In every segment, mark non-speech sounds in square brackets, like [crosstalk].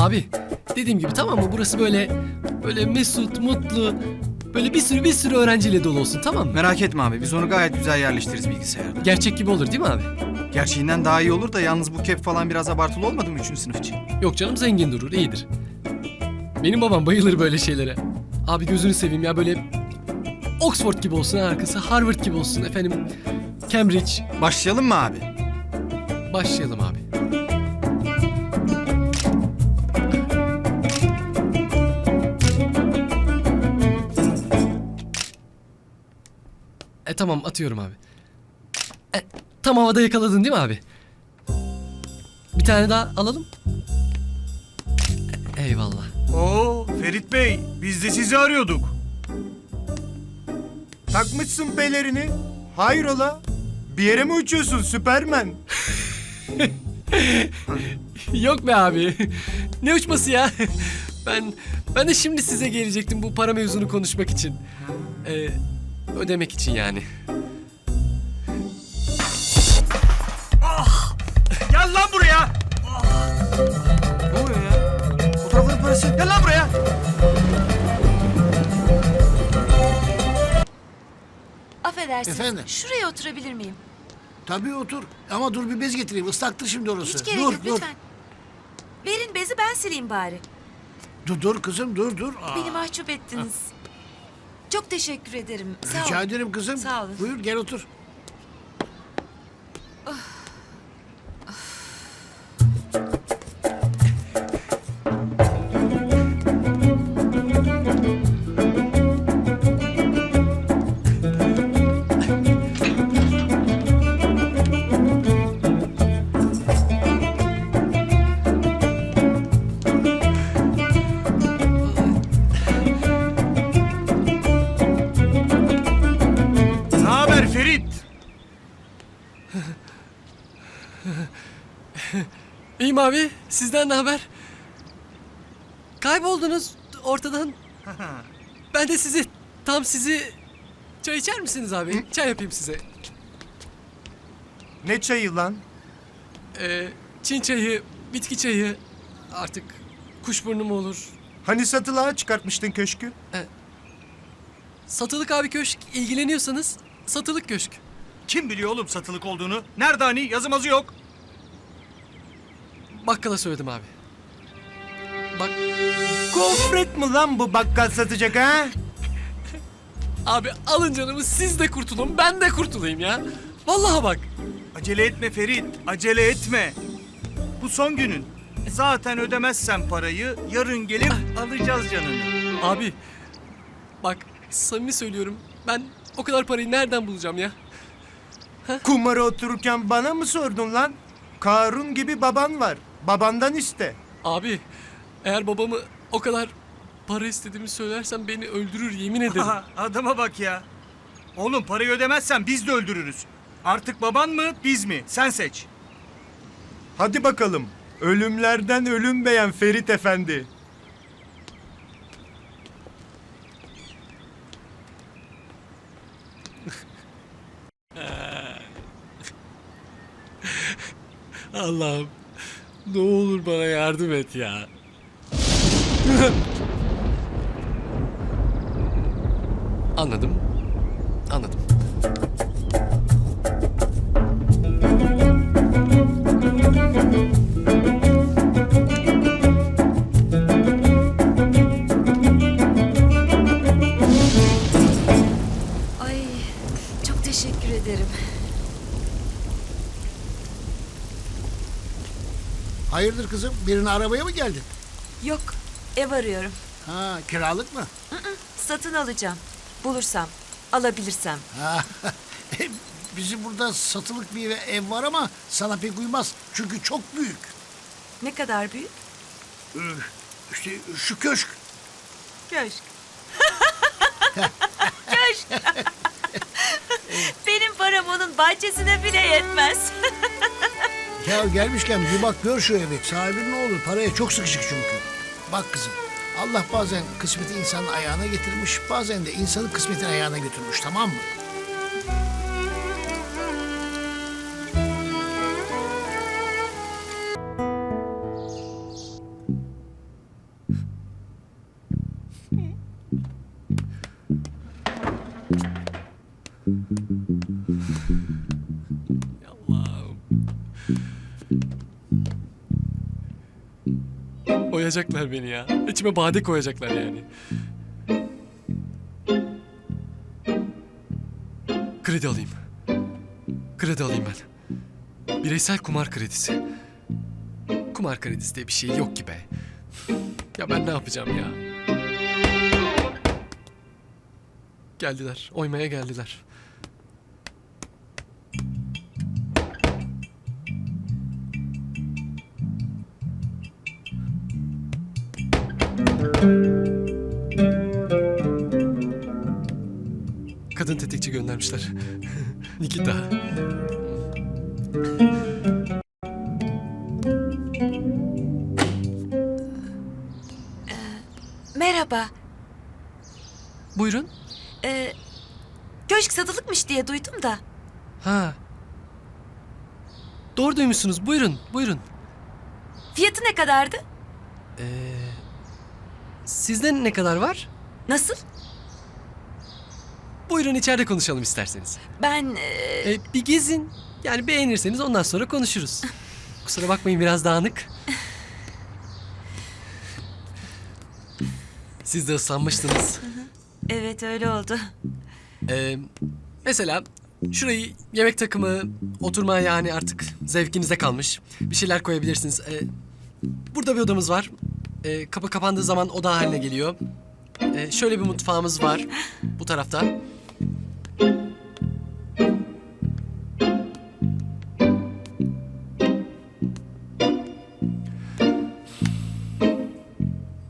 Abi dediğim gibi tamam mı? Burası böyle böyle mesut, mutlu, böyle bir sürü bir sürü öğrenciyle dolu olsun tamam mı? Merak etme abi biz onu gayet güzel yerleştiririz bilgisayarda. Gerçek gibi olur değil mi abi? Gerçeğinden daha iyi olur da yalnız bu kep falan biraz abartılı olmadı mı 3. sınıf için? Yok canım zengin durur, iyidir. Benim babam bayılır böyle şeylere. Abi gözünü seveyim ya böyle Oxford gibi olsun arkası, Harvard gibi olsun efendim. Cambridge. Başlayalım mı abi? Başlayalım abi. Tamam atıyorum abi. E, tam havada yakaladın değil mi abi? Bir tane daha alalım. E, eyvallah. Oo Ferit Bey, biz de sizi arıyorduk. Takmışsın pelerini. Hayrola? Bir yere mi uçuyorsun Süpermen? [laughs] Yok be abi. ne uçması ya? ben ben de şimdi size gelecektim bu para mevzunu konuşmak için. Ee, ödemek için yani. Gel lan buraya! Ne oluyor ya? Fotoğrafların parası. Gel lan buraya! Affedersiniz. Efendim? Şuraya oturabilir miyim? Tabii otur. Ama dur bir bez getireyim. Islaktır şimdi orası. Hiç gerek dur, yok dur. lütfen. Verin bezi ben sileyim bari. Dur dur kızım dur dur. Aa, Beni mahcup ettiniz. Çok teşekkür ederim. Sağ rica olun. ederim kızım. Sağ olun. Buyur gel otur. Abi. Sizden ne haber? Kayboldunuz ortadan. [laughs] Ben de sizi tam sizi çay içer misiniz abi? Çay yapayım size. Ne çayı lan? Ee, Çin çayı, bitki çayı artık kuşburnu mu olur? Hani satılığa çıkartmıştın köşkü? Satılık abi köşk ilgileniyorsanız satılık köşk. Kim biliyor oğlum satılık olduğunu? Nerede hani? Yazımazı yok. Bakkala söyledim abi. Bak Gofret mi lan bu bakkal satacak ha? abi alın canımı siz de kurtulun ben de kurtulayım ya. Vallahi bak. Acele etme Ferit, acele etme. Bu son günün. Zaten ödemezsen parayı yarın gelip alacağız canını. Abi bak samimi söylüyorum ben o kadar parayı nereden bulacağım ya? Kumara otururken bana mı sordun lan? Karun gibi baban var. Babandan iste. Abi eğer babamı o kadar para istediğimi söylersem beni öldürür yemin ederim. Aha, [laughs] adama bak ya. Oğlum parayı ödemezsen biz de öldürürüz. Artık baban mı biz mi? Sen seç. Hadi bakalım. Ölümlerden ölüm beğen Ferit Efendi. Allah'ım ne olur bana yardım et ya. Anladım. Hayırdır kızım? Birini arabaya mı geldin? Yok ev arıyorum. Ha kiralık mı? Satın alacağım. Bulursam, alabilirsem. Ha. [laughs] Bizim burada satılık bir ev var ama sana pek uymaz. Çünkü çok büyük. Ne kadar büyük? Ee, İşte şu köşk. Köşk. [laughs] Köşk. [laughs] Benim param onun bahçesine bile yetmez. Ya gelmişken bir bak gör şu evi. Sahibi ne olur? Paraya çok sıkışık çünkü. Bak kızım. Allah bazen kısmeti insanın ayağına getirmiş, bazen de insanı kısmetin ayağına götürmüş, tamam mı? Oyacaklar beni ya. İçime bade koyacaklar yani. Kredi alayım. Kredi alayım ben. Bireysel kumar kredisi. Kumar kredisi diye bir şey yok ki be. Ya ben ne yapacağım ya? Geldiler. Oymaya geldiler. Tetikçi göndermişler. [laughs] Nikita. Merhaba. Buyurun. Ee, köşk satılıkmış diye duydum da. Ha. Doğru duymuşsunuz. Buyurun, buyurun. Fiyatı ne kadardı? Ee, sizde ne kadar var? Nasıl? Buyurun içeride konuşalım isterseniz. Ben ee, Ee, bir gezin. Yani beğenirseniz ondan sonra konuşuruz. [laughs] Kusura bakmayın biraz dağınık. Siz de ıslanmıştınız. evet öyle oldu. Ee, mesela şurayı yemek takımı, oturma yani artık zevkinize kalmış. Bir şeyler koyabilirsiniz. Ee, burada bir odamız var. Ee, kapı kapandığı zaman oda haline geliyor. Ee, şöyle bir mutfağımız var bu tarafta.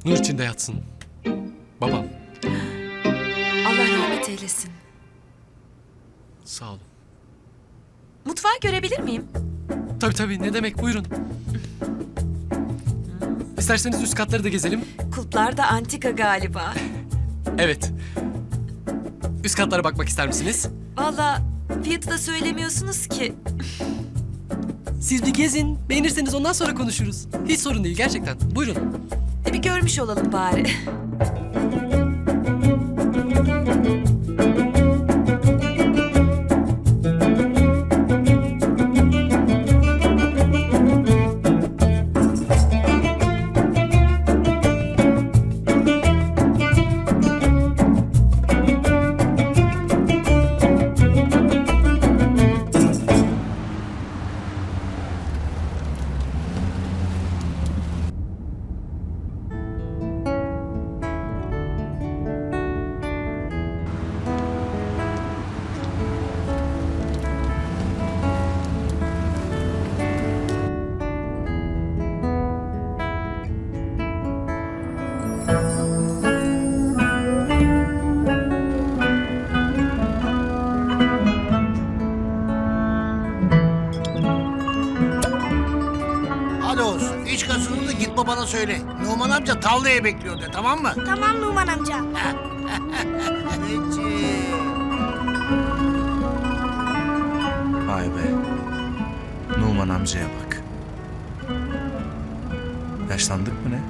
Nur içinde yatsın. Babam. Allah rahmet eylesin. Sağ olun. Mutfağı görebilir miyim? Tabii tabii ne demek buyurun. İsterseniz üst katları da gezelim. Kulplar da antika galiba. Evet. Üst katlara bakmak ister misiniz? Valla fiyatı da söylemiyorsunuz ki. Siz bir gezin. Beğenirseniz ondan sonra konuşuruz. Hiç sorun değil gerçekten. Buyurun. Bir görmüş olalım bari. Gazını da git babana söyle. Numan amca tavlaya bekliyor de tamam mı? Tamam Numan amca. Peki. [laughs] Vay be. Numan amcaya bak. Yaşlandık mı ne?